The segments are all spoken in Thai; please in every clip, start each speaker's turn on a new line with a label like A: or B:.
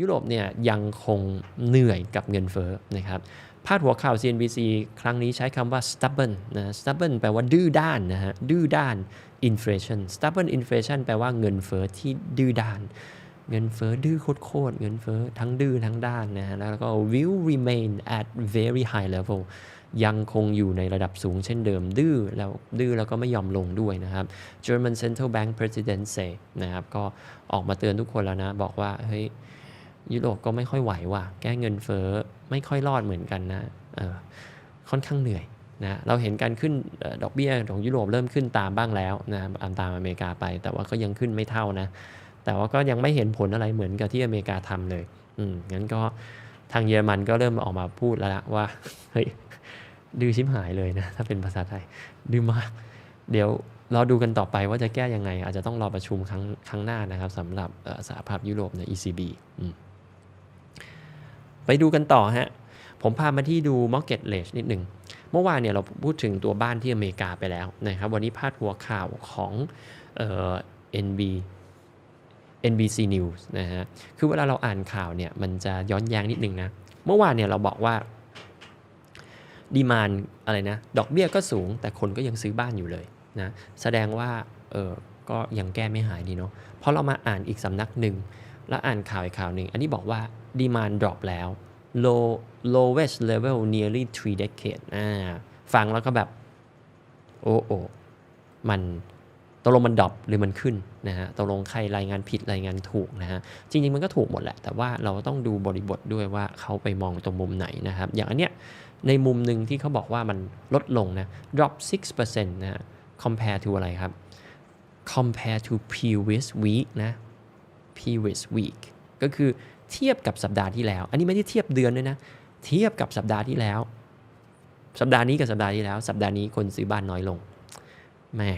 A: ยุโรปเนี่ยยังคงเหนื่อยกับเงินเฟ้อนะครับพาดหัวข่าว CNBC ครั้งนี้ใช้คำว่า stubborn นะ stubborn แปลว่าดื้อด้านนะฮะ ดื้อด้าน inflation stubborn inflation แปลว่าเงินเฟ้อที่ดื้อด้าน เงินเฟ้อดื้อโคตรเงินเฟ้อทั้งดื้อทั้งด้านนะฮะ แล้วก็ will remain at very high level ยังคงอยู่ในระดับสูงเช่นเดิม ดื้อแล้วดื้อแล้วก็ไม่ยอมลงด้วยนะครับ German Central Bank President say นะครับ ก็ออกมาเตือนทุกคนแล้วนะ บอกว่า เฮ้ย ยุโรปก็ไม่ค่อยไหวว่ะ แก้เงินเฟ้อไม่ค่อยรอดเหมือนกันนะเออค่อนข้างเหนื่อยนะเราเห็นการขึ้นดอกเบี้ยของยุโรปเริ่มขึ้นตามบ้างแล้วนะตามอเมริกาไป แต่ว่าก็ยังขึ้นไม่เท่านะ แต่ว่าก็ยังไม่เห็นผลอะไรเหมือนกับที่อเมริกาทำเลย อืมงั้นก็ทางเยอรมันก็เริ่มออกมาพูดแล้วละว่าเฮ้ยดื้อชิบหายเลยนะ ถ้าเป็นภาษาไทยดื้อมาก เดี๋ยวเราดูกันต่อไปว่าจะแก้ยังไง อาจจะต้องรอประชุมครั้งครั้งหน้านะครับสำหรับสหภาพยุโรปใน ECB อือ ไปดูกันต่อฮะ ผมพามาที่ดู market rate นิดหนึ่ง เมื่อวานเนี่ยเราพูดถึงตัวบ้านที่อเมริกาไปแล้วนะครับ วันนี้พาดหัวข่าวของเอ่อ NB NBC News นะฮะ คือเวลาเราอ่านข่าวเนี่ยมันจะย้อนแย้งนิดนึงนะ เมื่อวานเนี่ยเราบอกว่าดีมานอะไรนะ ดอกเบี้ยก็สูง แต่คนก็ยังซื้อบ้านอยู่เลยนะ แสดงว่าเออก็ยังแก้ไม่หายดีเนาะ เพราะเรามาอ่านอีกสำนักหนึ่ง แล้วอ่านข่าวอีกข่าวหนึ่ง อันนี้บอกว่าดีมานดรอปแล้ว low lowest level nearly three decade อ่าฟังแล้วก็แบบ โอ้โอมันตกลงมันดรอปหรือมันขึ้นนะฮะตกลงใครรายงานผิดรายงานถูกนะฮะ จริง ๆ มันก็ถูกหมดแหละ แต่ว่าเราต้องดูบริบทด้วยว่าเขาไปมองตรงมุมไหนนะครับ อย่างอันเนี้ยในมุมหนึ่งที่เขาบอกว่ามันลดลงนะ drop 6%นะฮะ compare to อะไรครับ compare to previous week นะ previous week ก็คือเทียบกับสัปดาห์ที่แล้ว อันนี้ไม่ได้เทียบเดือนด้วยนะ เทียบกับสัปดาห์ที่แล้ว สัปดาห์นี้กับสัปดาห์ที่แล้ว สัปดาห์นี้คนซื้อบ้านน้อยลงแม่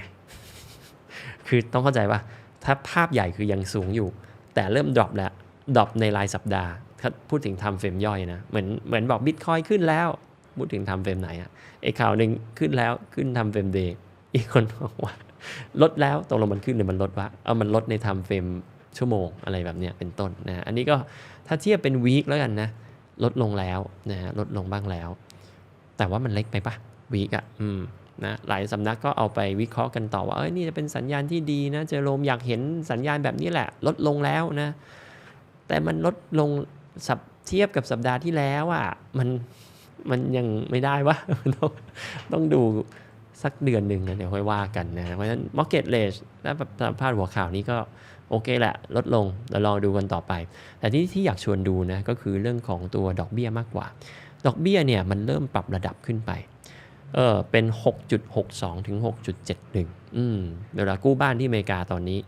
A: คือต้องเข้าใจว่าถ้าภาพใหญ่คือยังสูงอยู่ แต่เริ่มดรอปแล้วดรอปในรายสัปดาห์ ถ้าพูดถึงทำเฟรมย่อยนะ เหมือนเหมือนบอกบิตคอยขึ้นแล้ว พูดถึงทำเฟรมไหนอะไอ้ข่าวหนึ่งขึ้นแล้วขึ้นทำเฟรมเดย์อีกคนบอกว่าลดแล้วตกลงมันขึ้นหรือมันลดวะเอามันลดในทำเฟรม ชั่วโมงอะไรแบบเนี้ยเป็นต้นนะอันนี้ก็ถ้าเทียบเป็นวีคแล้วกันนะลดลงแล้วนะฮะลดลงบ้างแล้ว แต่ว่ามันเล็กไปปะวีคอะอืมนะหลายสำนักก็เอาไปวิเคราะห์กันต่อว่าเอ้ยนี่จะเป็นสัญญาณที่ดีนะเจอโรมอยากเห็นสัญญาณแบบนี้แหละ ลดลงแล้วนะ แต่มันลดลงสับเทียบกับสัปดาห์ที่แล้วอะมันมันยังไม่ได้วะต้องต้องดูสักเดือนหนึ่งนะเดี๋ยวค่อยว่ากันนะเพราะฉะนั้น market rate และพาดหัวข่าวนี้ก็ โอเคแหละลดลงเราลองดูกันต่อไป แต่ที่ที่อยากชวนดูนะก็คือเรื่องของตัวดอกเบี้ยมากกว่า ดอกเบี้ยเนี่ยมันเริ่มปรับระดับขึ้นไปเออเป็น 6.62 ถึง 6.71 อืมเวลากู้บ้านที่อเมริกาตอนนี้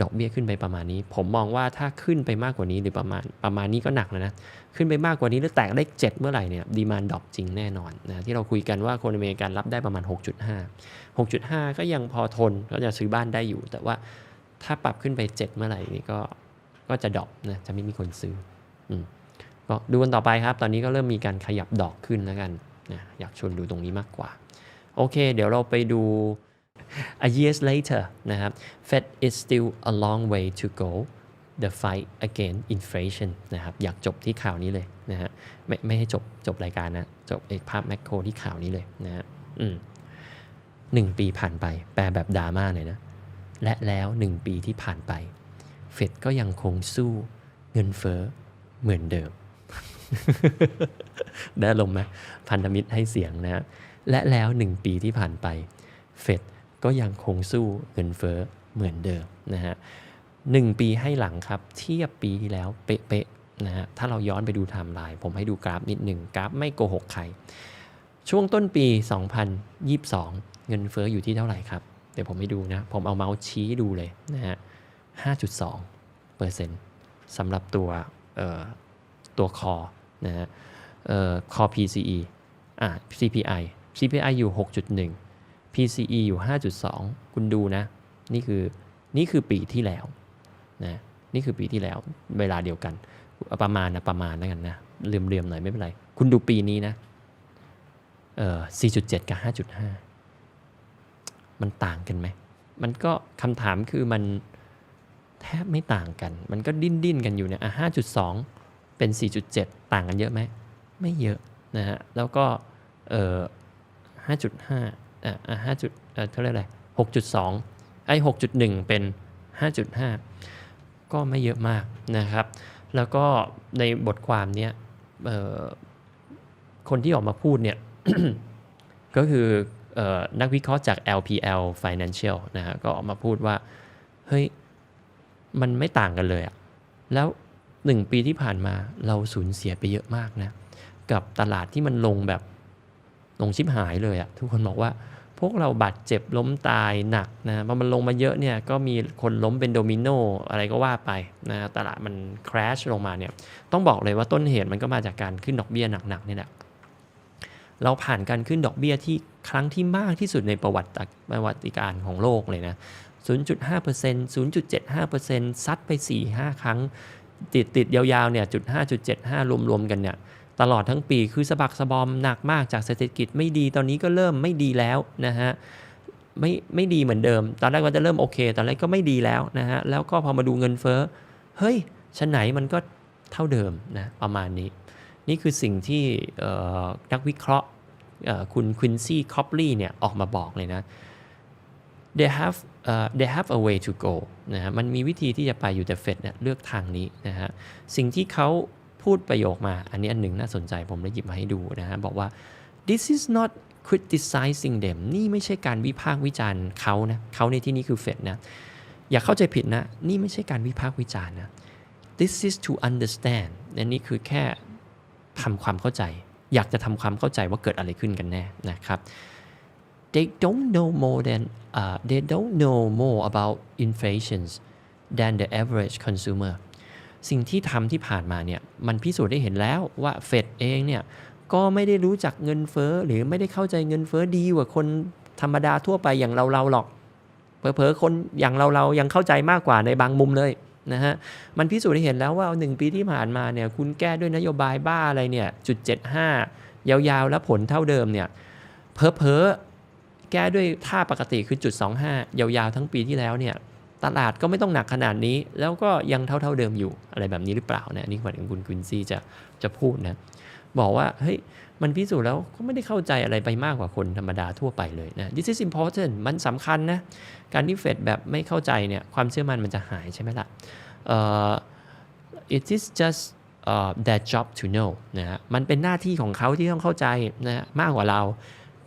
A: ดอกเบี้ยขึ้นไปประมาณนี้ ผมมองว่าถ้าขึ้นไปมากกว่านี้หรือประมาณประมาณนี้ก็หนักแล้วนะ ขึ้นไปมากกว่านี้หรือแตกเลข7เมื่อไหร่เนี่ยดีมานดอปจริงแน่นอนนะที่เราคุยกันว่าคนอเมริกันรับได้ประมาณ 6.5 6.5 ก็ยังพอทนก็จะซื้อบ้านได้อยู่ แต่ว่า ถ้าปรับขึ้นไป7เมื่อไหร่นี่ก็ก็จะดรอปนะจะไม่มีคนซื้ออืมก็ดูกันต่อไปครับ ตอนนี้ก็เริ่มมีการขยับดอกขึ้นแล้วกันนะอยากชวนดูตรงนี้มากกว่า โอเค เดี๋ยวเราไปดู a years later นะครับ Fed is still a long way to go the fight against inflation นะครับ อยากจบที่ข่าวนี้เลยนะฮะ ไม่ไม่ให้จบจบรายการนะ จบเอกภาพแมคโครที่ข่าวนี้เลยนะฮะอืมหนึ่งปีผ่านไป แปลแบบดราม่าเลยนะ และแล้วหนึ่งปีที่ผ่านไป เฟดก็ยังคงสู้เงินเฟ้อเหมือนเดิม ได้ลงไหมพันธมิตรให้เสียงนะ และแล้วหนึ่งปีที่ผ่านไป เฟดก็ยังคงสู้เงินเฟ้อเหมือนเดิมนะฮะหนึ่งปีให้หลังครับเทียบปีที่แล้วเป๊ะๆนะฮะถ้าเราย้อนไปดูไทม์ไลน์ผมให้ดูกราฟนิดหนึ่งกราฟไม่โกหกใคร ช่วงต้นปี 2022 เงินเฟ้ออยู่ที่เท่าไหร่ครับ เดี๋ยวผมให้ดูนะ ผมเอาเมาส์ชี้ดูเลยนะฮะ 5.2เปอร์เซ็นต์สำหรับตัวตัวคอนะฮะคอ PCE อ่า CPI CPI อยู่ 6.1 PCE อยู่ 5.2 คุณดูนะ นี่คือนี่คือปีที่แล้วนะนี่คือปีที่แล้วเวลาเดียวกัน ประมาณนะประมาณนะกันนะเรียมๆหน่อยไม่เป็นไร คุณดูปีนี้นะเอ่อ4.7 กับ 5.5 มันต่างกันไหม มันก็คำถามคือมันแทบไม่ต่างกัน มันก็ดิ้นดิ้นกันอยู่เนี่ยอะห้าจุดสองเป็น 4.7 ต่างกันเยอะไหม ไม่เยอะนะฮะ แล้วก็เอ่อห้าจุดห้าอะอะห้าจุดเออเท่าไหร่อะไรหกจุดสองไอ้หกจุดหนึ่งเป็นห้าจุดห้าก็ไม่เยอะมากนะครับ แล้วก็ในบทความเนี้ยเอ่อคนที่ออกมาพูดเนี่ยก็คือ นักวิเคราะห์จาก LPL Financial นะฮะก็ออกมาพูดว่า เฮ้ย มันไม่ต่างกันเลยอะแล้วหนึ่งปีที่ผ่านมาเราสูญเสียไปเยอะมากนะ กับตลาดที่มันลงแบบลงชิบหายเลยอะทุกคนบอกว่าพวกเราบาดเจ็บล้มตายหนักนะพอมันลงมาเยอะเนี่ยก็มีคนล้มเป็นโดมิโนอะไรก็ว่าไปนะตลาดมันคราชลงมาเนี่ยต้องบอกเลยว่าต้นเหตุมันก็มาจากการขึ้นดอกเบี้ยหนักๆนี่แหละ เราผ่านการขึ้นดอกเบี้ยที่ครั้งที่มากที่สุดในประวัติประวัติการของโลกเลยนะ 0.5% 0.75%ซัดไป 4-5 ครั้ง ติดติดยาวๆเนี่ยจุด5จุด75 รวมๆ กันเนี่ยตลอดทั้งปีคือสะบักสะบอมหนักมากจากเศรษฐกิจไม่ดีตอนนี้ก็เริ่มไม่ดีแล้วนะฮะไม่ไม่ดีเหมือนเดิม ตอนแรกว่าจะเริ่มโอเค ตอนแรกก็ไม่ดีแล้วนะฮะแล้วก็พอมาดูเงินเฟ้อเฮ้ยชั้นไหนมันก็เท่าเดิมนะประมาณนี้ นี่คือสิ่งที่นักวิเคราะห์คุณควินซี่คอปลีเนี่ยออกมาบอกเลยนะ they have uh, they have a way to go นะฮะมันมีวิธีที่จะไปอยู่แต่เฟดเนี่ยเลือกทางนี้นะฮะสิ่งที่เขาพูดประโยคมา อันนี้อันหนึ่งน่าสนใจผมเลยหยิบมาให้ดูนะฮะบอกว่า this is not criticizing them นี่ไม่ใช่การวิพากษ์วิจารณ์เขานะเขาในที่นี้คือเฟดนะ อย่าเข้าใจผิดนะ นี่ไม่ใช่การวิพากษ์วิจารณ์นะ this is to understand นี่คือแค่ ทำความเข้าใจ อยากจะทำความเข้าใจว่าเกิดอะไรขึ้นกันแน่นะครับ they don't know more than uh, they don't know more about inflation than the average consumer สิ่งที่ทำที่ผ่านมาเนี่ยมันพิสูจน์ได้เห็นแล้วว่าเฟดเองเนี่ยก็ไม่ได้รู้จักเงินเฟ้อหรือไม่ได้เข้าใจเงินเฟ้อดีกว่าคนธรรมดาทั่วไปอย่างเราเราหรอกเผลอๆคนอย่างเราเรายังเข้าใจมากกว่าในบางมุมเลย นะฮะมันพิสูจน์ให้เห็นแล้วว่าหนึ่งปีที่ผ่านมาเนี่ยคุณแก้ด้วยนโยบายบ้าอะไรเนี่ยจุดเจ็ดห้ายาวๆ แล้วผลเท่าเดิมเนี่ยเพอเพอแก้ด้วยท่าปกติคือจุด25 ยาวๆ ทั้งปีที่แล้วเนี่ยตลาดก็ไม่ต้องหนักขนาดนี้ แล้วก็ยังเท่าๆเดิมอยู่อะไรแบบนี้หรือเปล่านี่ยนี่เหมือนคุณกุนซี่จะจะพูดนะ บอกว่าเฮ้ยมันพิสูจน์แล้วก็ไม่ได้เข้าใจอะไรไปมากกว่าคนธรรมดาทั่วไปเลยนะ this is important มันสำคัญนะ การที่เฟดแบบไม่เข้าใจเนี่ยความเชื่อมันมันจะหายใช่ไหมล่ะเอ่อ it is just uh, their job to know นะฮะมันเป็นหน้าที่ของเขาที่ต้องเข้าใจนะฮะมากกว่าเรา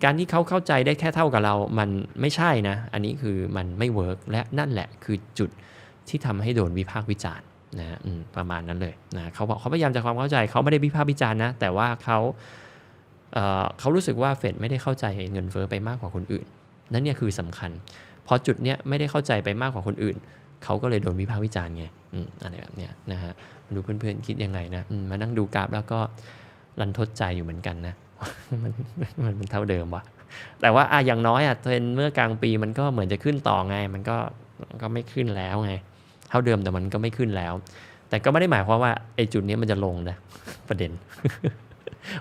A: การที่เขาเข้าใจได้แค่เท่ากับเรา มันไม่ใช่นะ อันนี้คือมันไม่เวิร์กและนั่นแหละคือจุดที่ทำให้โดนวิพากษ์วิจารณ์ นะประมาณนั้นเลยนะเขาบอกเขาพยายามจะความเข้าใจเขาไม่ได้วิพากษ์วิจารณ์นะ แต่ว่าเขาเเขารู้สึกว่าเฟดไม่ได้เข้าใจเงินเฟ้อไปมากกว่าคนอื่น นั่นเนี่ยคือสำคัญ พอจุดเนี้ยไม่ได้เข้าใจไปมากกว่าคนอื่น เขาก็เลยโดนวิพากษ์วิจารณ์ไงออะไรแบบเนี้ยนะฮะไม่รู้เพื่อนๆคิดยังไงนะมมานั่งดูกราฟแล้วก็รันทดใจอยู่เหมือนกันนะมันมันมันเท่าเดิมวะแต่ว่าอะอย่างน้อยอะเทรนเมื่อกลางปีมันก็เหมือนจะขึ้นต่อไง มันก็มันก็ไม่ขึ้นแล้วไง เท่าเดิมแต่มันก็ไม่ขึ้นแล้ว แต่ก็ไม่ได้หมายความว่าไอ้จุดนี้มันจะลงนะประเด็น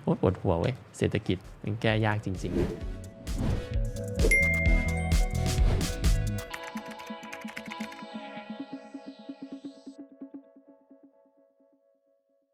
A: โอ้ปวดหัวเว้ยเศรษฐกิจมันแก้ยากจริง ๆ